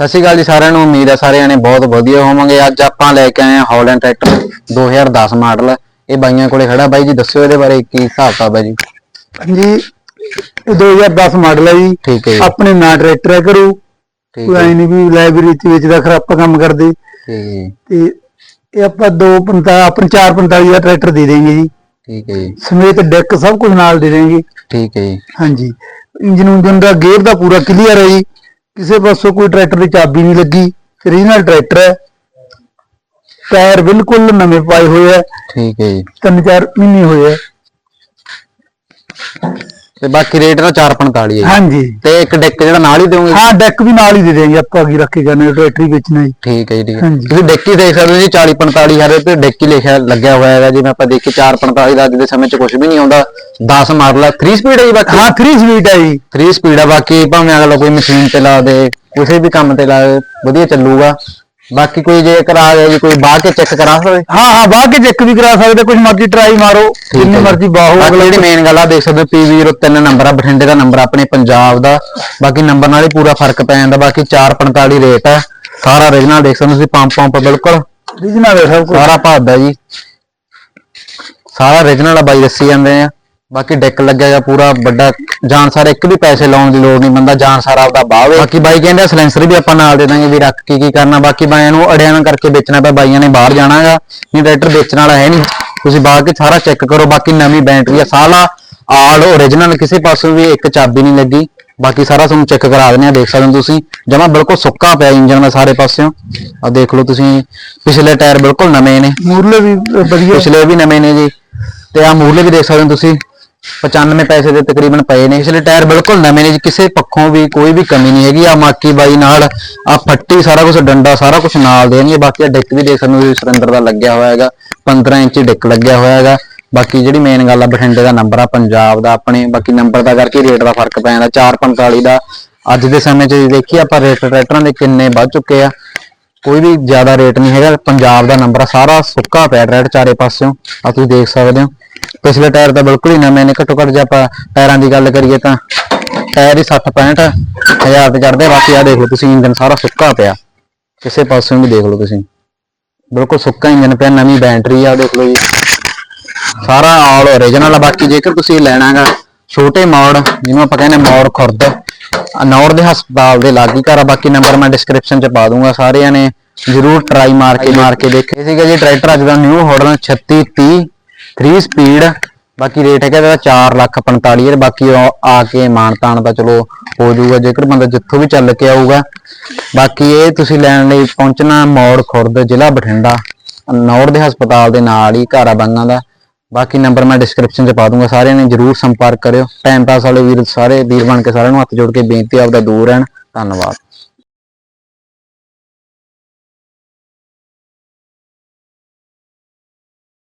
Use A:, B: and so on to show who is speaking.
A: ਸਤਿ ਸ਼੍ਰੀ ਅਕਾਲ ਜੀ ਸਾਰਿਆਂ ਨੂੰ ਉਮੀਦ ਹੈ ਸਾਰਿਆਂ ਨੇ ਬਹੁਤ ਵਧੀਆ ਹੋਵੋਗੇ। ਅੱਜ ਆਪਾਂ ਲੈ ਕੇ ਆਏ ਹਾਂ ਹਾਲੈਂਡ ਟਰੈਕਟਰ 2010 ਮਾਡਲ। ਇਹ ਬਾਈਆਂ ਕੋਲੇ ਖੜਾ ਬਾਈ ਜੀ ਦੱਸਿਓ ਇਹਦੇ ਬਾਰੇ ਕੀ ਹਿਸਾਬ ਕਿਤਾਬ ਹੈ ਜੀ?
B: ਜੀ ਇਹ 2010 ਮਾਡਲ ਹੈ ਜੀ।
A: ਠੀਕ ਹੈ ਜੀ।
B: ਆਪਣੇ ਨਾਂ ਟਰੈਕਟਰ ਹੈ ਕਰੂ।
A: ਠੀਕ
B: ਕੋਈ
A: ਹੈ
B: ਐ ਨਹੀਂ ਵੀ ਲਾਇਬ੍ਰੇਰੀ ਚ ਵੇਚਦਾ ਖਰ ਆਪਾਂ ਕੰਮ ਕਰਦੇ।
A: ਠੀਕ ਹੈ ਜੀ।
B: ਤੇ ਇਹ ਆਪਾਂ 245 ਆਪਣੇ 445 ਦਾ ਟਰੈਕਟਰ ਦੇ ਦੇਂਗੇ ਜੀ।
A: ਠੀਕ ਹੈ ਜੀ।
B: ਸਮੇਤ ਡੈਕ ਸਭ ਕੁਝ ਨਾਲ ਦੇ ਦੇਂਗੇ
A: ਠੀਕ ਹੈ ਜੀ।
B: ਹਾਂਜੀ। ਇੰਜਨ ਉਂਜਨ ਦਾ ਗੇਅਰ ਦਾ ਪੂਰਾ ਕਲੀਅਰ ਹੈ ਜੀ। ਕਿਸੇ ਪਾਸੋਂ ਕੋਈ ਟਰੈਕਟਰ ਦੀ ਚਾਬੀ ਨਹੀਂ ਲੱਗੀ ਓਰੀਜਨਲ ਟਰੈਕਟਰ ਹੈ। ਟਾਇਰ ਬਿਲਕੁਲ ਨਵੇਂ ਪਾਏ ਹੋਏ ਹੈ।
A: ਠੀਕ ਹੈ ਜੀ।
B: ਤਿੰਨ ਚਾਰ ਮਹੀਨੇ ਹੋਏ ਹੈ।
A: ਤੇ ਬਾਕੀ ਰੇਟ ਦਾ 445 ਹੈ ਜੀ।
B: ਹਾਂਜੀ।
A: ਤੇ ਇੱਕ ਡੈਕ ਜਿਹੜਾ ਨਾਲ ਹੀ ਦਿਓਗੇ?
B: ਹਾਂ ਡੈਕ ਵੀ ਨਾਲ ਹੀ ਦੇ ਦੇਂਗੇ ਆਪਾਂ ਅੱਗੇ ਰੱਖ ਕੇ ਜਾਣੇ ਟਰੈਕਟਰ ਵੇਚਣਾ ਜੀ।
A: ਠੀਕ ਹੈ ਜੀ ਠੀਕ ਹੈ
B: ਹਾਂਜੀ।
A: ਤੁਸੀਂ ਡੈਕ ਹੀ ਦੇਖ ਸਕਦੇ ਹੋ ਜੀ 40 45 ਹਜ਼ਾਰ ਤੇ ਡੈਕ ਹੀ ਲਿਖਿਆ ਲੱਗਿਆ ਹੋਇਆ ਹੈਗਾ ਜਿਵੇਂ ਆਪਾਂ ਦੇਖੀ 4 45 ਦਾ ਅੱਜ ਦੇ ਸਮੇਂ 'ਚ ਕੁਝ ਵੀ ਨਹੀਂ ਆਉਂਦਾ। 10 ਮਾਡਲ ਹੈ 3 ਸਪੀਡ ਹੈ ਜੀ ਬਾਕੀ?
B: ਹਾਂ 3 ਸਪੀਡ ਹੈ ਜੀ।
A: 3 ਸਪੀਡ ਆ ਬਾਕੀ ਭਾਵੇਂ ਅਗਲਾ ਕੋਈ ਮਸ਼ੀਨ ਤੇ ਲਾ ਦੇ ਕਿਸੇ ਵੀ ਕੰਮ ਤੇ ਲਾ ਦੇ ਵਧੀਆ ਚੱਲੂਗਾ। ਬਾਕੀ ਕੋਈ ਜੇ ਕਰਾ ਜੀ ਕੋਈ ਬਾਹ ਕੇ ਚੈੱਕ ਕਰਾ ਸਕਦੇ?
B: ਹਾਂ ਹਾਂ ਬਾਹ ਕੇ ਚੈੱਕ ਵੀ ਕਰਾ ਸਕਦੇ ਕੁਝ ਮਰਜ਼ੀ ਟਰਾਈ ਮਾਰੋ ਜਿੰਨੀ ਮਰਜ਼ੀ ਬਾਹੋ
A: ਬਾਕੀ ਜਿਹੜੀ ਮੇਨ ਗੱਲ ਆ ਦੇਖ ਸਕਦੇ ਹੋ PV03 ਨੰਬਰ ਆ ਬਠਿੰਡੇ ਦਾ ਨੰਬਰ ਆਪਣੇ ਪੰਜਾਬ ਦਾ। ਬਾਕੀ ਨੰਬਰ ਨਾਲ ਹੀ ਪੂਰਾ ਫ਼ਰਕ ਪੈ ਜਾਂਦਾ ਬਾਕੀ 445 ਰੇਟ ਹੈ ਸਾਰਾ origignal ਦੇਖ ਸਕਦੇ ਤੁਸੀਂ ਪੰਪ ਪੰਪ ਬਿਲਕੁਲ।
B: ਰੀਜਨਲ ਹੈ ਸਭ ਕੁਝ
A: ਸਾਰਾ ਭਾਦਾ ਜੀ। ਸਾਰਾ origignal ਆ ਬਾਈ ਦੱਸੀ ਜਾਂਦੇ ਆ। ਬਾਕੀ ਡੈਕ ਲੱਗਿਆ ਹੈਗਾ ਪੂਰਾ ਵੱਡਾ ਜਾਨ ਸਾਰ ਇੱਕ ਵੀ ਪੈਸੇ ਲਾਉਣ ਦੀ ਲੋੜ ਨਹੀਂ ਬੰਦਾ ਜਾਨ ਸਾਰਾ ਆਪਦਾ ਬਾਵੇ ਬਾਕੀ ਬਾਈ ਕਹਿੰਦੇ ਸਲੈਂਸਰ ਵੀ ਆਪਾਂ ਨਾਲ ਦੇ ਦਾਂਗੇ ਵੀ ਰੱਖ ਕੇ ਕੀ ਕਰਨਾ ਬਾਕੀ ਬਾਈਆਂ ਨੂੰ ਅੜਿਆਂ ਨਾਲ ਕਰਕੇ ਵੇਚਣਾ ਪਿਆ ਬਾਈਆਂ ਨੇ ਬਾਹਰ ਜਾਣਾਗਾ ਨਹੀਂ ਟਰੈਕਟਰ ਵੇਚਣ ਵਾਲਾ ਹੈ ਨਹੀਂ। ਤੁਸੀਂ ਬਾਹਰ ਕੇ ਸਾਰਾ ਚੈੱਕ ਕਰੋ ਬਾਕੀ ਨਵੀਂ ਬੈਟਰੀ ਆ ਸਾਲਾ ਆਲ origignal ਕਿਸੇ ਪਾਸੋਂ ਵੀ ਇੱਕ ਚਾਬੀ ਨਹੀਂ ਲੱਗੀ। ਬਾਕੀ ਸਾਰਾ ਤੁਹਾਨੂੰ ਚੈੱਕ ਕਰਾ ਦਿੰਦੇ ਆ ਦੇਖ ਸਕਦੇ ਹੋ ਤੁਸੀਂ। ਜਮਾ ਬਿਲਕੁਲ ਸੁੱਕਾ ਪਿਆ ਇੰਜਨ ਦਾ ਸਾਰੇ ਪਾਸਿਓਂ। ਆ ਦੇਖ ਲਓ ਤੁਸੀਂ ਪਿਛਲੇ ਟਾਇਰ ਬਿਲਕੁਲ ਨਵੇਂ ਨੇ।
B: ਮੂਰਲੇ ਵੀ ਵਧੀਆ।
A: ਪਿਛਲੇ ਵੀ ਨਵੇਂ ਨੇ ਜੀ। ਤੇ ਆ ਮੂਰਲੇ ਵੀ ਦੇਖ ਸਕਦੇ ਹੋ ਤੁਸੀਂ। 95 ਪੈਸੇ ਦੇ ਤਕਰੀਬਨ ਪਏ ਨੇ। ਪਿਛਲੇ ਟਾਇਰ ਬਿਲਕੁਲ ਨਵੇਂ ਨੇ ਜੀ, ਕਿਸੇ ਪੱਖੋਂ ਵੀ ਕੋਈ ਵੀ ਕਮੀ ਨਹੀਂ ਹੈਗੀ। ਆ ਮਾਕੀ ਬਾਈ ਨਾਲ, ਆ ਫੱਟੀ ਸਾਰਾ ਕੁਝ ਡੰਡਾ ਸਾਰਾ ਕੁਝ ਨਾਲ ਦੇਣਗੇ। ਬਾਕੀ ਆ ਡਿੱਕ ਵੀ ਦੇਖ ਸਕਦੇ ਹੋ ਸੁਰਿੰਦਰ ਦਾ ਲੱਗਿਆ ਹੋਇਆ ਹੈਗਾ। 15 ਇੰਚੀ ਡਿੱਕ ਲੱਗਿਆ ਹੋਇਆ ਹੈਗਾ। ਬਾਕੀ ਜਿਹੜੀ ਮੇਨ ਗੱਲ ਆ, ਬਠਿੰਡੇ ਦਾ ਨੰਬਰ ਆ, ਪੰਜਾਬ ਦਾ ਆਪਣੇ। ਬਾਕੀ ਨੰਬਰ ਦਾ ਕਰਕੇ ਰੇਟ ਦਾ ਫ਼ਰਕ ਪੈ ਜਾਂਦਾ। 445 ਦਾ। ਅੱਜ ਦੇ ਸਮੇਂ 'ਚ ਜੇ ਦੇਖੀਏ ਆਪਾਂ ਰੇਟ ਟਰੈਕਟਰਾਂ ਦੇ ਕਿੰਨੇ ਵੱਧ ਚੁੱਕੇ ਆ। ਕੋਈ ਵੀ ਜ਼ਿਆਦਾ ਰੇਟ ਨਹੀਂ ਹੈਗਾ। ਪੰਜਾਬ ਦਾ ਨੰਬਰ ਆ, ਸਾਰਾ ਸੁੱਕਾ ਪਿਆ ਟਰੈਕਟਰ ਚਾਰੇ ਪਾਸਿਓਂ। ਆ ਤੁਸੀਂ ਦੇਖ ਸਕਦੇ ਹੋ। ਪਿਛਲੇ ਟਾਇਰ ਤਾਂ ਬਿਲਕੁਲ ਹੀ ਨਵੇਂ ਨੇ ਘੱਟੋ ਘੱਟ ਜੇ ਆਪਾਂ ਟਾਇਰਾਂ ਦੀ ਗੱਲ ਕਰੀਏ ਤਾਂ ਟਾਇਰ ਹੀ 60 65 ਹਜ਼ਾਰ ਤੇ ਚੜਦੇ ਬਾਕੀ ਆ ਦੇਖ ਲਓ ਤੁਸੀਂ ਇੰਜਨ ਸਾਰਾ ਸੁੱਕਾ ਪਿਆ। ਕਿਸੇ ਪਾਸਿਓਂ ਵੀ ਦੇਖ ਲਓ ਤੁਸੀਂ। ਬਿਲਕੁਲ ਸੁੱਕਾ ਇੰਜਨ ਪਿਆ ਨਵੀਂ ਬੈਟਰੀ ਆ ਦੇਖ ਲਓ ਜੀ। ਸਾਰਾ ਆਲ ਓਰੀਜਨਲ ਆ ਬਾਕੀ ਜੇਕਰ ਤੁਸੀਂ ਲੈਣਾਗਾ ਛੋਟੇ ਮੋੜ ਜਿਹਨੂੰ ਆਪਾਂ ਕਹਿੰਦੇ ਮੋੜ ਖੁਰਦ ਅਨੌਰ ਦੇ ਹਸਪਤਾਲ ਦੇ ਲਾਗੀ ਘਰ ਆ ਬਾਕੀ ਨੰਬਰ ਮੈਂ ਡਿਸਕ੍ਰਿਪਸ਼ਨ ਚ ਪਾ ਦੂੰਗਾ ਸਾਰਿਆਂ ਨੇ ਜਰੂਰ ਟਰਾਈ ਮਾਰ ਕੇ ਮਾਰ ਕੇ ਦੇਖੇ ਸੀਗਾ ਜੀ ਟਰੈਕਟਰ ਅੱਜ ਦਾ ਨਿਊ ਹਾਲੈਂਡ 3630 3 ਸਪੀਡ ਬਾਕੀ ਰੇਟ ਹੈਗਾ ਇਹਦਾ 4 ਲੱਖ 45 ਹਜ਼ਾਰ, ਬਾਕੀ ਉਹ ਆ ਕੇ ਮਾਨਤਾਨ ਦਾ ਚਲੋ ਹੋ ਜਾਊਗਾ, ਜੇਕਰ ਬੰਦਾ ਜਿੱਥੋਂ ਵੀ ਚੱਲ ਕੇ ਆਊਗਾ। ਬਾਕੀ ਇਹ ਤੁਸੀਂ ਲੈਣ ਲਈ ਪਹੁੰਚਣਾ ਮੌੜ ਖੁਰਦ, ਜ਼ਿਲ੍ਹਾ ਬਠਿੰਡਾ, ਨੌੜ ਦੇ ਹਸਪਤਾਲ ਦੇ ਨਾਲ ਹੀ ਘਰ ਆ ਬੰਗਾਂ ਦਾ। ਬਾਕੀ ਨੰਬਰ ਮੈਂ ਡਿਸਕ੍ਰਿਪਸ਼ਨ 'ਚ ਪਾ ਦੂੰਗਾ, ਸਾਰਿਆਂ ਨੇ ਜਰੂਰ ਸੰਪਰਕ ਕਰਿਓ। ਟਾਈਮ ਪਾਸ ਵਾਲੇ ਵੀਰ ਸਾਰੇ, ਵੀਰ ਬਣ ਕੇ ਸਾਰਿਆਂ ਨੂੰ ਹੱਥ ਜੋੜ ਕੇ ਬੇਨਤੀ ਆਪਦਾ ਦੂਰ ਰਹਿਣ। ਧੰਨਵਾਦ।